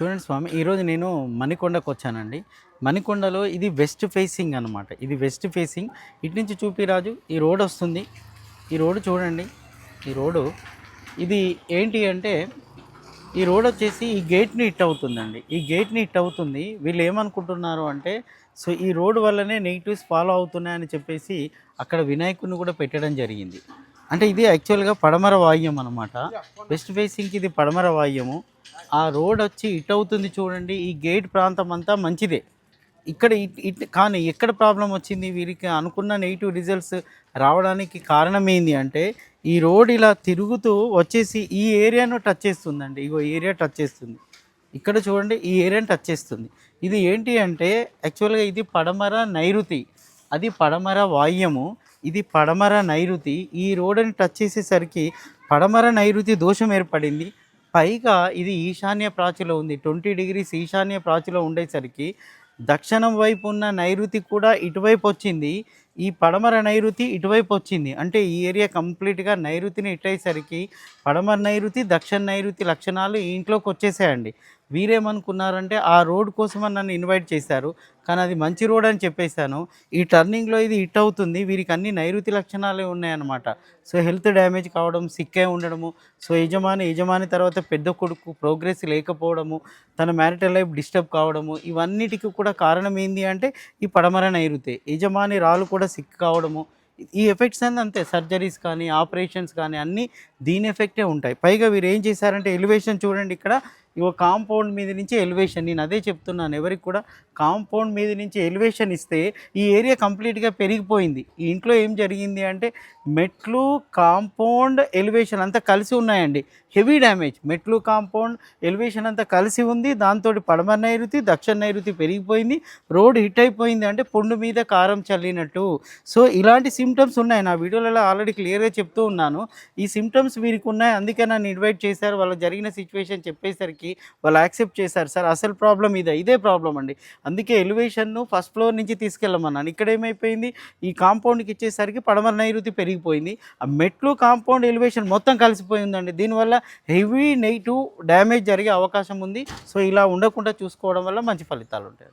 చూడండి స్వామి ఈరోజు నేను మణికొండకు వచ్చానండి. మణికొండలో ఇది వెస్ట్ ఫేసింగ్ అనమాట ఇది వెస్ట్ ఫేసింగ్. ఇటు నుంచి చూపి రాజు ఈ రోడ్ వస్తుంది. ఈ రోడ్డు చూడండి. ఈ రోడ్డు ఇది ఏంటి అంటే ఈ రోడ్ వచ్చేసి ఈ గేట్ని హిట్ అవుతుందండి. ఈ గేట్ని హిట్ అవుతుంది. వీళ్ళు ఏమనుకుంటున్నారు అంటే సో ఈ రోడ్ వల్లనే నెగిటివ్స్ ఫాలో అవుతున్నాయని చెప్పేసి అక్కడ వినాయకుడిని కూడా పెట్టడం జరిగింది. అంటే ఇది యాక్చువల్గా పడమర వాయుం అనమాట వెస్ట్ ఫేసింగ్కి ఇది పడమర వాయుము ఆ రోడ్ వచ్చి ఇట్ అవుతుంది చూడండి. ఈ గేట్ ప్రాంతం అంతా మంచిదే. ఇక్కడ ఇట్ ఇట్ కానీ ఎక్కడ ప్రాబ్లం వచ్చింది? వీరికి అనుకున్న నెగిటివ్ రిజల్ట్స్ రావడానికి కారణం ఏంది అంటే ఈ రోడ్ ఇలా తిరుగుతూ వచ్చేసి ఈ ఏరియాను టచ్ చేస్తుందండి. ఇగో ఏరియా టచ్ చేస్తుంది. ఇక్కడ చూడండి ఈ ఏరియాని టచ్ చేస్తుంది. ఇది ఏంటి అంటే యాక్చువల్గా ఇది పడమర నైరుతి. అది పడమర వాయుము. ఇది పడమర నైరుతి. ఈ రోడ్ని టచ్ చేసేసరికి పడమర నైరుతి దోషం ఏర్పడింది. పైగా ఇది ఈశాన్య ప్రాచులో ఉంది. ట్వంటీ డిగ్రీస్ ఈశాన్య ప్రాచులో ఉండేసరికి దక్షిణం వైపు ఉన్న నైరుతి కూడా ఇటువైపు వచ్చింది. ఈ పడమర నైరుతి ఇటువైపు వచ్చింది. అంటే ఈ ఏరియా కంప్లీట్గా నైరుతిని ఇట్టేసరికి పడమర నైరుతి దక్షిణ నైరుతి లక్షణాలు ఈ ఇంట్లోకి వచ్చేసాయండి. వీరేమనుకున్నారంటే ఆ రోడ్ కోసం నన్ను ఇన్వైట్ చేశారు. కానీ అది మంచి రోడ్ అని చెప్పేశాను. ఈ టర్నింగ్లో ఇది హిట్ అవుతుంది. వీరికి అన్ని నైరుతి లక్షణాలే ఉన్నాయన్నమాట. సో హెల్త్ డ్యామేజ్ కావడం సిక్కే ఉండడము సో యజమాని యజమాని తర్వాత పెద్ద కొడుకు ప్రోగ్రెస్ లేకపోవడము తన మ్యారిటల్ లైఫ్ డిస్టర్బ్ కావడము ఇవన్నిటికీ కూడా కారణం ఏంటి అంటే ఈ పడమర నైరుతి. యజమాని రాళ్ళు కూడా సిక్ కావడము. ఈ ఎఫెక్ట్స్ అన్నీ అంతే సర్జరీస్ కానీ ఆపరేషన్స్ కానీ అన్నీ దీని ఎఫెక్టే ఉంటాయి. పైగా వీరు ఏం చేశారంటే ఎలివేషన్ చూడండి ఇక్కడ. ఇగో కాంపౌండ్ మీద నుంచి ఎలివేషన్ నేను అదే చెప్తున్నాను ఎవరికి కూడా కాంపౌండ్ మీద నుంచి ఎలివేషన్ ఇస్తే ఈ ఏరియా కంప్లీట్గా పెరిగిపోయింది. ఈ ఇంట్లో ఏం జరిగింది అంటే మెట్లు కాంపౌండ్ ఎలివేషన్ అంతా కలిసి ఉన్నాయండి. Heavy damage. మెట్లు కాంపౌండ్ ఎలివేషన్ అంతా కలిసి ఉంది. దాంతో పడమర నైరుతి దక్షిణ నైరుతి పెరిగిపోయింది. రోడ్ హిట్ అయిపోయింది అంటే పొండు మీద కారం చల్లినట్టు. సో ఇలాంటి సిమ్టమ్స్ ఉన్నాయి. నా వీడియోలలో ఆల్రెడీ క్లియర్గా చెప్తూ ఉన్నాను. ఈ సిమ్టమ్స్ వీరికి ఉన్నాయి. అందుకే నన్ను ఇన్వైట్ చేశారు. వాళ్ళు జరిగిన సిచ్యువేషన్ చెప్పేసరికి వాళ్ళు యాక్సెప్ట్ చేశారు సార్ అసలు ప్రాబ్లం ఇదే ఇదే ప్రాబ్లం అండి. అందుకే ఎలివేషన్ను ఫస్ట్ ఫ్లోర్ నుంచి తీసుకెళ్ళమన్నాను. ఇక్కడ ఏమైపోయింది? ఈ కాంపౌండ్కి ఇచ్చేసరికి పడమర నైరుతి పెరిగిపోయింది. ఆ మెట్లు కాంపౌండ్ ఎలివేషన్ మొత్తం కలిసిపోయిందండి దీనివల్ల హెవీ నెగిటివ్ డ్యామేజ్ జరిగే అవకాశం ఉంది. సో ఇలా ఉండకుండా చూసుకోవడం వల్ల మంచి ఫలితాలు ఉంటాయి.